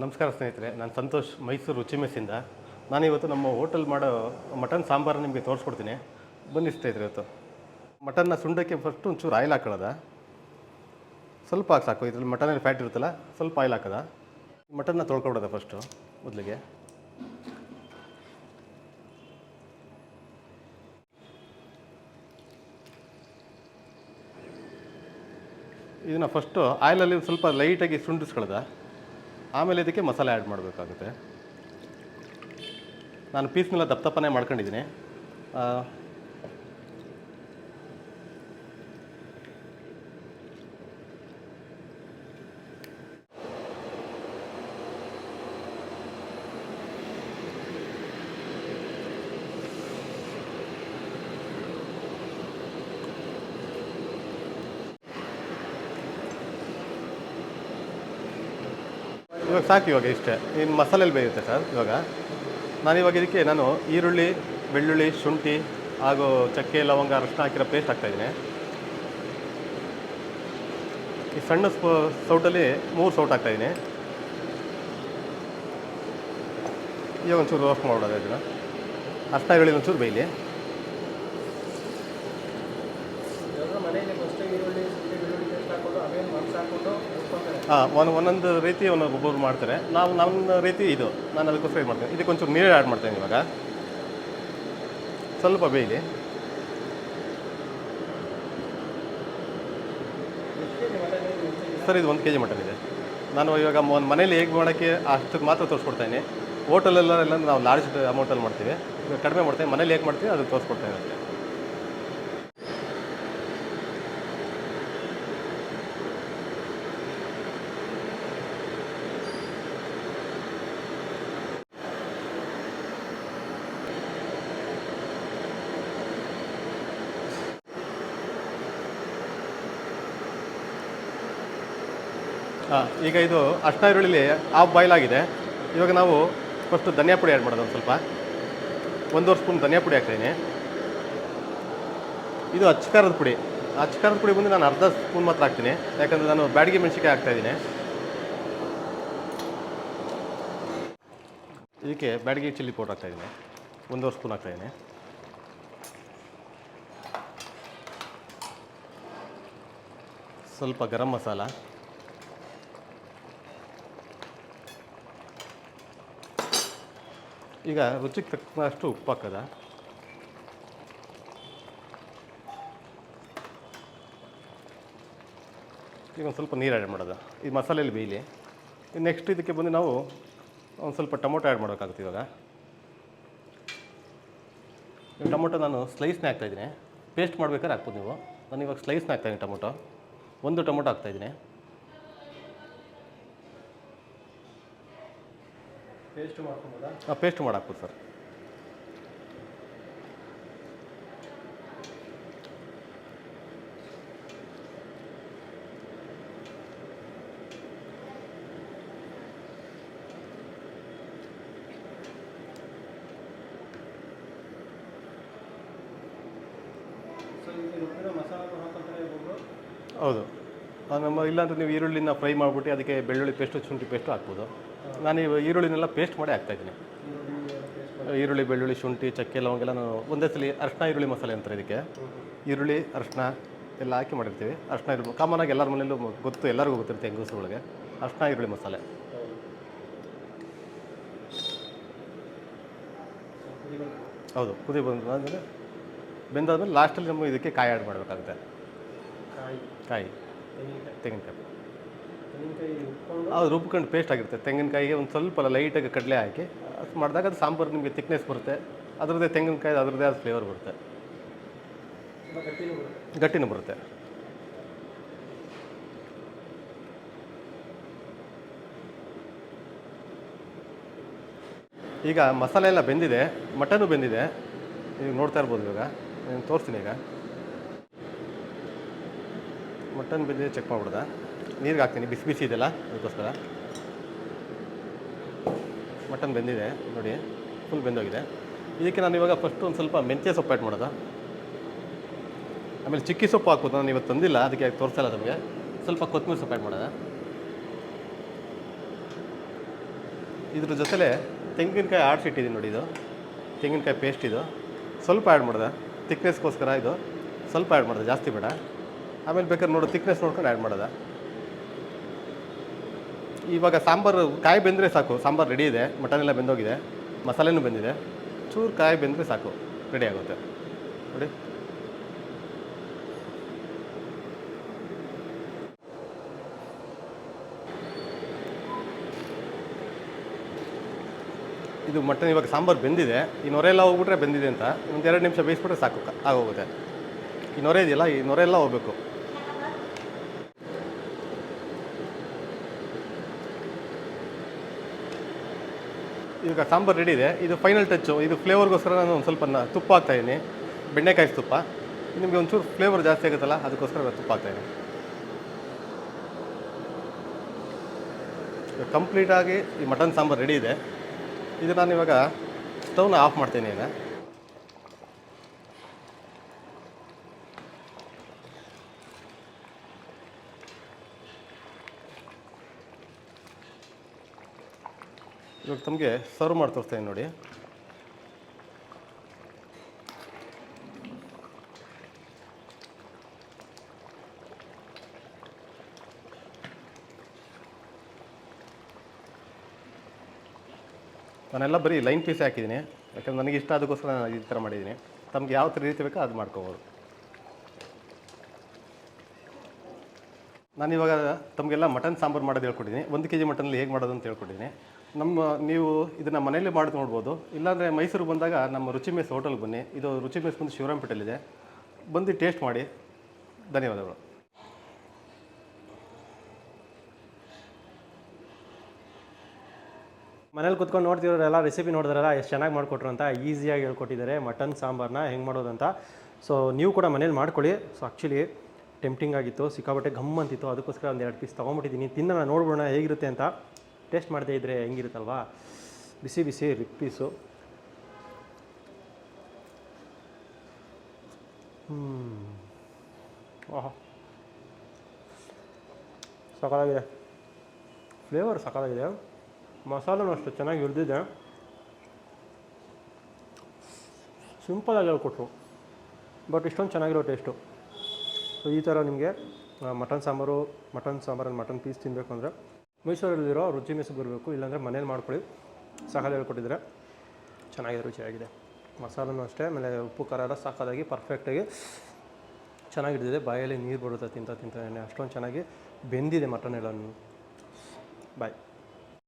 ನಮಸ್ಕಾರ ಸ್ನೇಹಿತರೆ, ನಾನು ಸಂತೋಷ್, ಮೈಸೂರು ರುಚಿ ಮೆಸ್ಸಿಂದ. ನಾನಿವತ್ತು ನಮ್ಮ ಹೋಟೆಲ್ ಮಾಡೋ ಮಟನ್ ಸಾಂಬಾರು ನಿಮಗೆ ತೋರಿಸ್ಕೊಡ್ತೀನಿ. ಬನ್ನಿ ಸ್ನೇಹಿತರೆ ಇವತ್ತು. ಮಟನ್ನ ಸುಂಡಕ್ಕೆ ಫಸ್ಟ್ ಒಂಚೂರು ಆಯಿಲ್ ಹಾಕೊಳ್ಳೋದ. ಸ್ವಲ್ಪ ಹಾಕಿ ಸಾಕು, ಇದ್ರಲ್ಲಿ ಮಟನಲ್ಲಿ ಫ್ಯಾಟ್ ಇರುತ್ತಲ್ಲ, ಸ್ವಲ್ಪ ಆಯಿಲ್ ಹಾಕೋದ. ಮಟನ್ನ ತೊಳ್ಕೊಬಿಡೋದ ಫಸ್ಟು ಮೊದಲಿಗೆ. ಇದನ್ನು ಫಸ್ಟು ಆಯಿಲಲ್ಲಿ ಸ್ವಲ್ಪ ಲೈಟಾಗಿ ಸುಂಡಿಸ್ಕೊಳ್ಳೋದ ಆಮೇಲೆ ಇದಕ್ಕೆ ಮಸಾಲೆ ಆ್ಯಡ್ ಮಾಡಬೇಕಾಗುತ್ತೆ. ನಾನು ಪೀಸ್ನೆಲ್ಲ ದಪ್ಪ ದಪ್ಪನೇ ಮಾಡ್ಕೊಂಡಿದ್ದೀನಿ ಇವಾಗ ಸಾಕು ಇವಾಗ ಇಷ್ಟೇ. ಇನ್ನು ಮಸಾಲೆಲ್ಲಿ ಬೇಯುತ್ತೆ ಸರ್ ಇವಾಗ. ನಾನು ಇವಾಗ ಇದಕ್ಕೆ ನಾನು ಈರುಳ್ಳಿ, ಬೆಳ್ಳುಳ್ಳಿ, ಶುಂಠಿ ಹಾಗೂ ಚಕ್ಕೆ, ಲವಂಗ, ಅರಶಿನ ಹಾಕಿರೋ ಪೇಸ್ಟ್ ಹಾಕ್ತಾಯಿದ್ದೀನಿ ಈ ಸಣ್ಣ ಸ್ಪೂ, ಸೌಟಲ್ಲಿ ಮೂರು ಸೌಟ್ ಹಾಕ್ತಾಯಿದ್ದೀನಿ ಈಗ ಒಂಚೂರು ರೋಸ್ಟ್ ಮಾಡೋದು ಇದನ್ನು. ಅರ್ಶಿನ ಈರುಳ್ಳಿ ಒಂಚೂರು ಇವಾಗ ಮನೆಯಲ್ಲಿ ಫಸ್ಟ್ ಈರುಳ್ಳಿ ಬೆಳ್ಳುಳ್ಳಿ ಪೇಸ್ಟ್ ಹಾಕೊಂಡು ಅವೇನು ಮನ್ಸು ಹಾಕೊಂಡು ಹಾಂ ಒಂದು ಒಂದೊಂದು ರೀತಿ ಒಂದೊಂದು ಒಬ್ಬರು ಮಾಡ್ತಾರೆ. ನಾವು ನಮ್ಮ ರೀತಿ ಇದು. ನಾನು ಅದಕ್ಕೋಸ್ಕರ ಇದು ಮಾಡ್ತೀನಿ. ಇದಕ್ಕೆ ಒಂಚೂರು ನೀರು ಆ್ಯಡ್ ಮಾಡ್ತೀನಿ ಇವಾಗ. ಸ್ವಲ್ಪ ಬೇಯಲಿ. ಸರ್, ಇದು ಒಂದು ಕೆ ಜಿ ಮಟನ್ ಇದೆ. ನಾನು ಇವಾಗ ಒಂದು ಮನೇಲಿ ಹೇಗೆ ಮಾಡೋಕ್ಕೆ ಅಷ್ಟಕ್ಕೆ ಮಾತ್ರ ತೋರಿಸ್ಕೊಡ್ತಾಯಿನಿ ಹೋಟೆಲೆಲ್ಲ ನಾವು ಲಾರ್ಜ್ ಅಮೌಂಟಲ್ಲಿ ಮಾಡ್ತೀವಿ. ಕಡಿಮೆ ಮಾಡ್ತೀವಿ ಮನೇಲಿ ಹೇಗೆ ಮಾಡ್ತೀವಿ ಅದಕ್ಕೆ ತೋರಿಸ್ಕೊಡ್ತೀನಿ ಅಷ್ಟೇ. ಹಾಂ, ಈಗ ಇದು ಅರ್ಶಿನ ಈರುಳ್ಳಿಲಿ ಹಾಫ್ ಬಾಯ್ಲ್ ಆಗಿದೆ. ಇವಾಗ ನಾವು ಫಸ್ಟ್ ಧನಿಯಾ ಪುಡಿ ಆ್ಯಡ್ ಮಾಡೋದು ಒಂದು ಸ್ವಲ್ಪ. ಒಂದೂವರೆ ಸ್ಪೂನ್ ಧನಿಯಾ ಪುಡಿ ಹಾಕ್ತೀನಿ. ಇದು ಅಚ್ಚಕಾರದ ಪುಡಿ. ಅಚ್ಚಕಾರದ ಪುಡಿ ಬಂದು ನಾನು ಅರ್ಧ ಸ್ಪೂನ್ ಮಾತ್ರ ಹಾಕ್ತೀನಿ. ಯಾಕಂದರೆ ನಾನು ಬ್ಯಾಡಿಗೆ ಮೆಣಸಿಕಾಯಿ ಹಾಕ್ತಾಯಿದ್ದೀನಿ ಇದಕ್ಕೆ ಬ್ಯಾಡಿಗೆ ಚಿಲ್ಲಿ ಪೌಡ್ರ್ ಹಾಕ್ತಾಯಿದ್ದೀನಿ ಒಂದೂವರೆ ಸ್ಪೂನ್ ಹಾಕ್ತಾಯಿದ್ದೀನಿ ಸ್ವಲ್ಪ ಗರಂ ಮಸಾಲ. ಈಗ ರುಚಿಗೆ ತಕ್ಕಷ್ಟು ಉಪ್ಪು ಹಾಕದ ಈಗ ಒಂದು ಸ್ವಲ್ಪ ನೀರು ಆ್ಯಡ್ ಮಾಡೋದು. ಈ ಮಸಾಲೆಯಲ್ಲಿ ಬೇಯಲಿ. ನೆಕ್ಸ್ಟ್ ಇದಕ್ಕೆ ಬಂದು ನಾವು ಒಂದು ಸ್ವಲ್ಪ ಟೊಮೊಟೊ ಆ್ಯಡ್ ಮಾಡಬೇಕಾಗುತ್ತೆ ಇವಾಗ. ಟೊಮೊಟೊ ನಾನು ಸ್ಲೈಸ್ನೇ ಹಾಕ್ತಾಯಿದ್ದೀನಿ ಪೇಸ್ಟ್ ಮಾಡ್ಬೇಕಾದ್ರೆ ಹಾಕ್ಬೋದು ನೀವು. ನಾನು ಇವಾಗ ಸ್ಲೈಸ್ನ ಹಾಕ್ತಾಯಿದ್ದೀನಿ ಟೊಮೊಟೊ. ಒಂದು ಟೊಮೊಟೊ ಹಾಕ್ತಾಯಿದ್ದೀನಿ ಪೇಸ್ಟ್ ಮಾಡ್ಕೊಬೋದಾ? ಆ ಪೇಸ್ಟ್ ಮಾಡಾಕ್ಬೋದು ಸರ್. ಹೌದು. ನಮ್ಮ ಇಲ್ಲಾಂದ್ರೆ ನೀವು ಈರುಳ್ಳಿನ ಫ್ರೈ ಮಾಡಿಬಿಟ್ಟು ಅದಕ್ಕೆ ಬೆಳ್ಳುಳ್ಳಿ ಪೇಸ್ಟು ಶುಂಠಿ ಪೇಸ್ಟು ಹಾಕ್ಬೋದು. ನಾನು ಈರುಳ್ಳಿನೆಲ್ಲ ಪೇಸ್ಟ್ ಮಾಡಿ ಹಾಕ್ತಾಯಿದ್ದೀನಿ ಈರುಳ್ಳಿ ಬೆಳ್ಳುಳ್ಳಿ ಶುಂಠಿ ಚಕ್ಕೆ ಲವಂಗೆಲ್ಲ ನಾನು ಒಂದೇ ಸಲ ಅರ್ಶಿನ ಈರುಳ್ಳಿ ಮಸಾಲೆ ಅಂತಾರೆ ಇದಕ್ಕೆ. ಈರುಳ್ಳಿ ಅರ್ಶಿನ ಎಲ್ಲ ಹಾಕಿ ಮಾಡಿರ್ತೀವಿ. ಅರ್ಶಿನ ಈರುಳ್ಳಿ ಕಾಮನ್ ಆಗಿ ಎಲ್ಲರ ಮನೆಯಲ್ಲೂ ಗೊತ್ತು ಎಲ್ಲರಿಗೂ ಗೊತ್ತಿರುತ್ತೆ ಹೆಂಗಸರು ಒಳಗೆ. ಅರ್ಶಿನ ಈರುಳ್ಳಿ ಮಸಾಲೆ. ಹೌದು ಕುದಿ ಬಂದ ಅಂದರೆ ಬೆಂದಾದ್ಮೇಲೆ ಲಾಸ್ಟಲ್ಲಿ ನಮ್ಮ ಇದಕ್ಕೆ ಕಾಯಿ ಆ್ಯಡ್ ಮಾಡಬೇಕಾಗುತ್ತೆ. ಕಾಯಿ. ಕಾಯಿ. ತೆಂಗಿನಕಾಯಿ. ಅದು ರುಬ್ಕೊಂಡು ಪೇಸ್ಟ್ ಆಗಿರುತ್ತೆ. ತೆಂಗಿನಕಾಯಿಗೆ ಒಂದು ಸ್ವಲ್ಪ ಲೈಟಾಗಿ ಕಡಲೆ ಹಾಕಿ ಅದು ಮಾಡಿದಾಗ ಅದು ಸಾಂಬಾರು ನಿಮಗೆ ತಿಕ್ನೆಸ್ ಬರುತ್ತೆ. ಅದರದ್ದೇ ತೆಂಗಿನಕಾಯಿ ಅದರದ್ದೇ ಆದ ಫ್ಲೇವರ್ ಬರುತ್ತೆ. ಗಟ್ಟಿನೂ ಬರುತ್ತೆ. ಗಟ್ಟಿನೂ ಬರುತ್ತೆ. ಈಗ ಮಸಾಲೆ ಎಲ್ಲ ಬೆಂದಿದೆ ಮಟನು ಬೆಂದಿದೆ. ಈಗ ನೋಡ್ತಾ ಇರ್ಬೋದು ಇವಾಗ. ನಾನು ತೋರಿಸ್ತೀನಿ ಈಗ. ಮಟನ್ ಬೆಂದಿದೆ ಚೆಕ್ ಮಾಡ್ಬಿಡ್ದ? ನೀರಿಗೆ ಹಾಕ್ತೀನಿ, ಬಿಸಿ ಬಿಸಿ ಇದೆಲ್ಲ ಅದಕ್ಕೋಸ್ಕರ. ಮಟನ್ ಬೆಂದಿದೆ, ನೋಡಿ ಫುಲ್ ಬೆಂದೋಗಿದೆ. ಇದಕ್ಕೆ ನಾನು ಇವಾಗ ಫಸ್ಟ್ ಒಂದು ಸ್ವಲ್ಪ ಮೆಂತ್ಯ ಸೊಪ್ಪು ಆ್ಯಡ್ ಮಾಡೋದು? ಆಮೇಲೆ ಚಿಕ್ಕಿ ಸೊಪ್ಪು ಹಾಕೋದು? ನಾನು ಇವತ್ತು ತಂದಿಲ್ಲ, ಅದಕ್ಕೆ ತೋರಿಸಲ್ಲ ನಮಗೆ ಸ್ವಲ್ಪ ಕೊತ್ತಂಬರಿ ಸೊಪ್ಪು ಆ್ಯಡ್ ಮಾಡೋದ? ಇದ್ರ ಜೊತೆಲೆ ತೆಂಗಿನಕಾಯಿ ಆಡಿಸಿಟ್ಟಿದ್ದೀನಿ ನೋಡಿ ಇದು. ತೆಂಗಿನಕಾಯಿ ಪೇಸ್ಟ್ ಇದು. ಸ್ವಲ್ಪ ಆ್ಯಡ್ ಮಾಡಿದೆ? ತಿಕ್ನೆಸ್ಗೋಸ್ಕರ ಇದು. ಸ್ವಲ್ಪ ಆ್ಯಡ್ ಮಾಡಿದೆ? ಜಾಸ್ತಿ ಬೇಡ. ಆಮೇಲೆ ಬೇಕಾದ್ರೆ ನೋಡೋ ತಿಕ್ನೆಸ್ ನೋಡ್ಕೊಂಡು ಆ್ಯಡ್ ಮಾಡೋದ? ಇವಾಗ ಸಾಂಬಾರು, ಕಾಯಿ ಬೆಂದರೆ ಸಾಕು. ಸಾಂಬಾರು ರೆಡಿ ಇದೆ ಮಟನ್ ಎಲ್ಲ ಬೆಂದೋಗಿದೆ, ಮಸಾಲೆನೂ ಬೆಂದಿದೆ. ಚೂರು ಕಾಯಿ ಬೆಂದರೆ ಸಾಕು ರೆಡಿ ಆಗುತ್ತೆ. ನೋಡಿ. ಇದು ಮಟನ್ ಇವಾಗ ಸಾಂಬಾರು ಬೆಂದಿದೆ. ಈ ನೊರೆ ಎಲ್ಲ ಹೋಗ್ಬಿಟ್ರೆ ಬೆಂದಿದೆ ಅಂತ. ಒಂದು ಎರಡು ನಿಮಿಷ ಬೇಯಿಸ್ಬಿಟ್ರೆ ಸಾಕು, ಆಗೋಗುತ್ತೆ. ಈ ನೊರೆ ಇದೆಯಲ್ಲ, ಈ ನೊರೆ ಎಲ್ಲ ಹೋಗ್ಬೇಕು. ಈಗ ಸಾಂಬಾರು ರೆಡಿ ಇದೆ. ಇದು ಫೈನಲ್ ಟಚ್ಚು ಇದು ಫ್ಲೇವರ್ಗೋಸ್ಕರ ನಾನು ಒಂದು ಸ್ವಲ್ಪ ತುಪ್ಪ ಹಾಕ್ತಾಯಿದ್ದೀನಿ ಬೆಣ್ಣೆಕಾಯಿ ತುಪ್ಪ. ನಿಮಗೆ ಒಂಚೂರು ಫ್ಲೇವರ್ ಜಾಸ್ತಿ ಆಗುತ್ತಲ್ಲ, ಅದಕ್ಕೋಸ್ಕರ ನಾನು ತುಪ್ಪ ಹಾಕ್ತಾಯಿದ್ದೀನಿ ಕಂಪ್ಲೀಟಾಗಿ ಈ ಮಟನ್ ಸಾಂಬಾರು ರೆಡಿ ಇದೆ. ಇದು ನಾನು ಇವಾಗ ಸ್ಟವ್ನ ಆಫ್ ಮಾಡ್ತೀನಿ ಈಗ. ಇವಾಗ ತಮಗೆ ಸರ್ವ್ ಮಾಡಿ ತೋರಿಸ್ತೀನಿ ನೋಡಿ. ನಾನೆಲ್ಲ ಬರೀ ಲೈನ್ ಪೀಸ್ ಹಾಕಿದ್ದೀನಿ. ಯಾಕಂದ್ರೆ ನನಗೆ ಇಷ್ಟ ಅದಕ್ಕೋಸ್ಕರ ನಾನು ಈ ಥರ ಮಾಡಿದ್ದೀನಿ. ತಮ್ಗೆ ಯಾವ ಥರ ರೀತಿ ಬೇಕೋ ಅದು ಮಾಡ್ಕೋಬೋದು. ನಾನಿವಾಗ ತಮಗೆಲ್ಲ ಮಟನ್ ಸಾಂಬಾರು ಮಾಡೋದು ಹೇಳ್ಕೊಟ್ಟಿದ್ದೀನಿ. ಒಂದು ಕೆ ಜಿ ಮಟನಲ್ಲಿ ಹೇಗೆ ಮಾಡೋದು ಅಂತ ಹೇಳ್ಕೊಟ್ಟಿದ್ದೀನಿ. ನಮ್ಮ ನೀವು ಇದನ್ನು ಮನೆಯಲ್ಲೇ ಮಾಡಿ ನೋಡ್ಬೋದು. ಇಲ್ಲಾಂದರೆ ಮೈಸೂರು ಬಂದಾಗ ನಮ್ಮ ರುಚಿ ಮೇಸ್ ಹೋಟೆಲ್ಗೆ ಬನ್ನಿ. ಇದು ರುಚಿ ಮೇಸ್ ಬಂದು ಶಿವರಾಂಪೇಟೆಯಲ್ಲಿದೆ ಬಂದು ಟೇಸ್ಟ್ ಮಾಡಿ. ಧನ್ಯವಾದಗಳು. ಮನೇಲಿ ಕುತ್ಕೊಂಡು ನೋಡ್ತಿರೋರೆಲ್ಲ ರೆಸಿಪಿ ನೋಡಿದ್ರಲ್ಲ, ಎಷ್ಟು ಚೆನ್ನಾಗಿ ಮಾಡಿಕೊಟ್ರು ಅಂತ ಈಸಿಯಾಗಿ ಹೇಳ್ಕೊಟ್ಟಿದ್ದಾರೆ. ಮಟನ್ ಸಾಂಬಾರನ್ನ ಹೆಂಗೆ ಮಾಡೋದು ಅಂತ. ಸೊ ನೀವು ಕೂಡ ಮನೇಲಿ ಮಾಡ್ಕೊಳ್ಳಿ. ಸೊ ಆ್ಯಕ್ಚುಲಿ ಟೆಂಪ್ಟಿಂಗ್ ಆಗಿತ್ತು ಸಿಕ್ಕಾಬಟ್ಟೆ ಗಮ್ ಅಂತಿತ್ತು. ಅದಕ್ಕೋಸ್ಕರ ಒಂದು ಎರಡು ಪೀಸ್ ತೊಗೊಂಬಿಟ್ಟಿದ್ದೀನಿ ತಿನ್ನೋಣ ನೋಡ್ಬೋಣ ಹೇಗಿರುತ್ತೆ ಅಂತ. ಟೇಸ್ಟ್ ಮಾಡದೇ ಇದ್ದರೆ ಹೆಂಗಿರುತ್ತಲ್ವಾ? ಬಿಸಿ ಬಿಸಿ ರಿಪ್ ಪೀಸು. ಸಕಾಲಾಗಿದೆ ಫ್ಲೇವರ್ ಸಕಾಲಾಗಿದೆ ಮಸಾಲನೂ ಅಷ್ಟು ಚೆನ್ನಾಗಿ ಹಿಡಿದಿದೆ ಸಿಂಪಲಾಗಿ ಹೇಳ್ಕೊಟ್ರು. ಬಟ್ ಇಷ್ಟೊಂದು ಚೆನ್ನಾಗಿರೋ ಟೇಸ್ಟು ಸೊ ಈ ಥರ ನಿಮಗೆ ಮಟನ್ ಸಾಂಬಾರು ಮಟನ್ ಸಾಂಬಾರಲ್ಲಿ ಮಟನ್ ಪೀಸ್ ತಿನ್ನಬೇಕು ಅಂದರೆ ಮೈಸೂರಲ್ಲಿರೋ ರುಚಿ ಮೆಸ್ ಬರಬೇಕು, ಇಲ್ಲಾಂದರೆ ಮನೇಲಿ ಮಾಡ್ಕೊಳ್ಳಿ. ಸಕಾಲ ಹೇಳ್ಕೊಟ್ಟಿದ್ದಾರೆ. ಚೆನ್ನಾಗಿದೆ, ರುಚಿಯಾಗಿದೆ. ಮಸಾಲೂ ಅಷ್ಟೇ, ಆಮೇಲೆ ಉಪ್ಪು, ಖಾರ ಎಲ್ಲ ಸಾಕಾದಾಗಿ ಪರ್ಫೆಕ್ಟಾಗಿ ಚೆನ್ನಾಗಿರ್ತಿದೆ ಬಾಯಲ್ಲಿ ನೀರು ಬರುತ್ತೆ, ತಿಂತ ತಿಂತಾನೆ ಅಷ್ಟೊಂದು ಚೆನ್ನಾಗಿ ಬೆಂದಿದೆ ಮಟನ್ ಎಲ್ಲ ಬಾಯ್